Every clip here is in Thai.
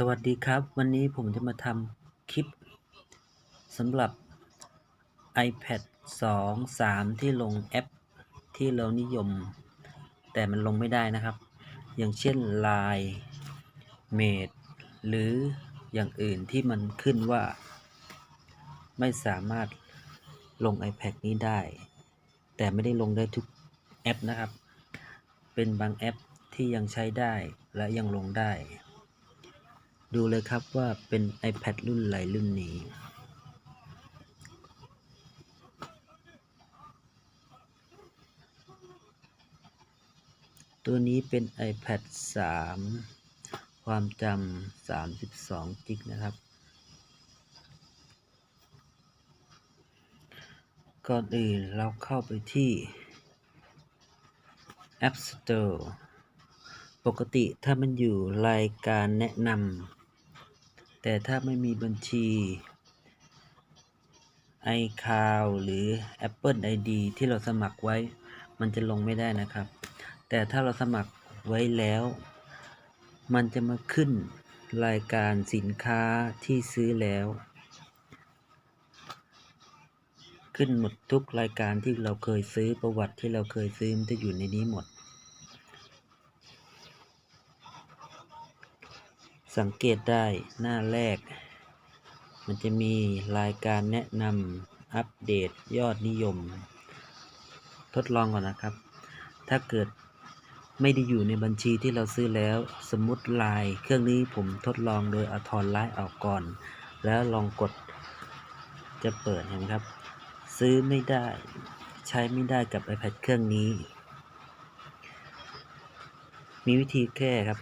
สวัสดีครับ วันนี้ผมจะมาทำคลิปสำหรับ iPad 2 3 ที่ลงแอปที่เรานิยม แต่มันลงไม่ได้นะครับ อย่างเช่น Line Mate หรืออย่างอื่นที่มันขึ้นว่า ไม่สามารถลง iPad นี้ได้ แต่ไม่ได้ลงได้ทุกแอปนะครับ เป็นบางแอปที่ยังใช้ได้และยังลงได้ ดูเลยครับว่าเป็น iPad รุ่นไหนรุ่นนี้ ตัวนี้เป็น iPad 3 ความจำ32กิกนะครับ ก่อนอื่นเราเข้าไปที่ App Store ปกติถ้ามันอยู่รายการแนะนำ แต่ถ้าไม่มีบัญชี iCloud หรือ Apple ID ที่เราสมัครไว้ มันจะลงไม่ได้นะครับ แต่ถ้าเราสมัครไว้แล้ว มันจะมาขึ้นรายการสินค้าที่ซื้อแล้ว ขึ้นหมดทุกรายการที่เราเคยซื้อประวัติที่เราเคยซื้อมันจะอยู่ในนี้หมด สังเกตได้หน้าแรก มันจะมีรายการแนะนำอัปเดตยอดนิยม ทดลองก่อนนะครับ ถ้าเกิดไม่ได้อยู่ในบัญชีที่เราซื้อแล้ว สมมติไลน์เครื่องนี้ผมทดลองโดยเอาถอนไลน์ออกก่อน แล้วลองกดจะเปิดเห็นครับ ซื้อไม่ได้ใช้ไม่ได้กับ iPad เครื่องนี้ มีวิธีแก้ครับ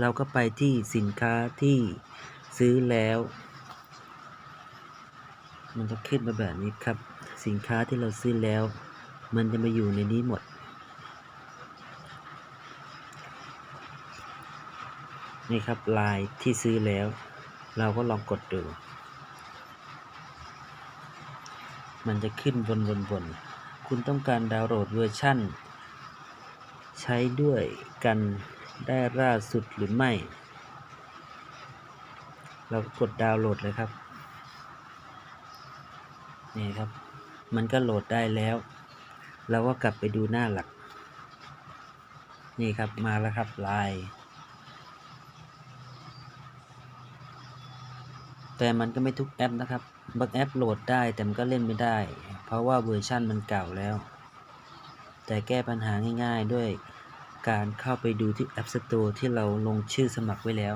เราก็ไปที่สินค้าที่ซื้อแล้ว มันจะขึ้นมาแบบนี้ครับ สินค้าที่เราซื้อแล้ว มันจะมาอยู่ในนี้หมด นี่ครับลายที่ซื้อแล้ว เราก็ลองกดดู มันจะขึ้นบนบนบนคุณต้องการดาวน์โหลดเวอร์ชั่น ใช้ด้วยกัน ได้ล่าสุดหรือไม่ เรากดดาวน์โหลดเลยครับ นี่ครับ มันก็โหลดได้แล้ว เราก็กลับไปดูหน้าหลัก นี่ครับมาแล้วครับไลน์แต่มันก็ไม่ทุกแอปนะครับ บางแอปโหลดได้แต่มันก็เล่นไม่ได้ เพราะว่าเวอร์ชั่นมันเก่าแล้ว แต่แก้ปัญหาง่าย ๆด้วย การเข้าไปดูที่ App Store ที่เราลงชื่อสมัครไว้แล้ว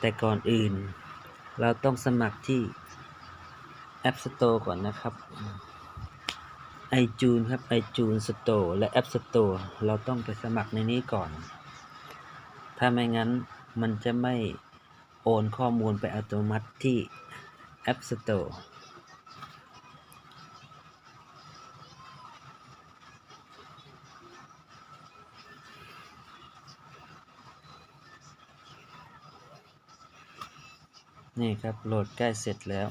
แต่ก่อนอื่น เราต้องสมัครที่ App Store ก่อนนะครับ iTunes ครับ iTunes Store และ App Store เราต้องไปสมัครในนี้ก่อน ถ้าไม่งั้นมันจะไม่โอนข้อมูลไปอัตโนมัติที่ App Store นี่ครับโหลดใกล้เสร็จแล้ว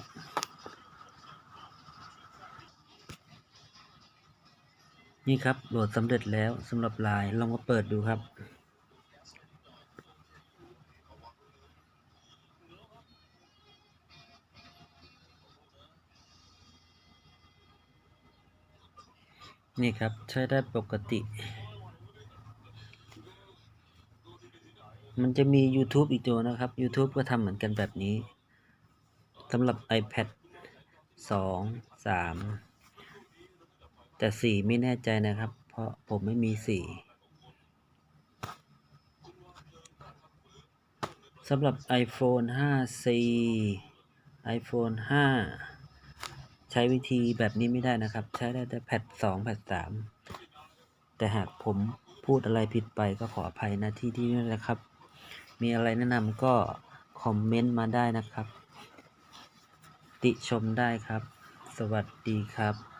นี่ครับโหลดสำเร็จแล้วสำหรับลน์ลองมาเปิดดูครับ นี่ครับใช้ได้ปกติ มันจะมี YouTube อีกตัวนะครับ YouTube ก็ทำเหมือนกันแบบนี้ สำหรับ iPad 2 3 แต่ 4 ไม่แน่ใจนะครับ เพราะผมไม่มี 4สำหรับ iPhone 5C iPhone 5 ใช้วิธีแบบนี้ไม่ได้นะครับ ใช้ได้แต่แพด2แพด3แต่หากผมพูดอะไรผิดไปก็ขออภัยนะที่ที่นี่นะครับ มีอะไรแนะนำก็คอมเมนต์มาได้นะครับ ติชมได้ครับ สวัสดีครับ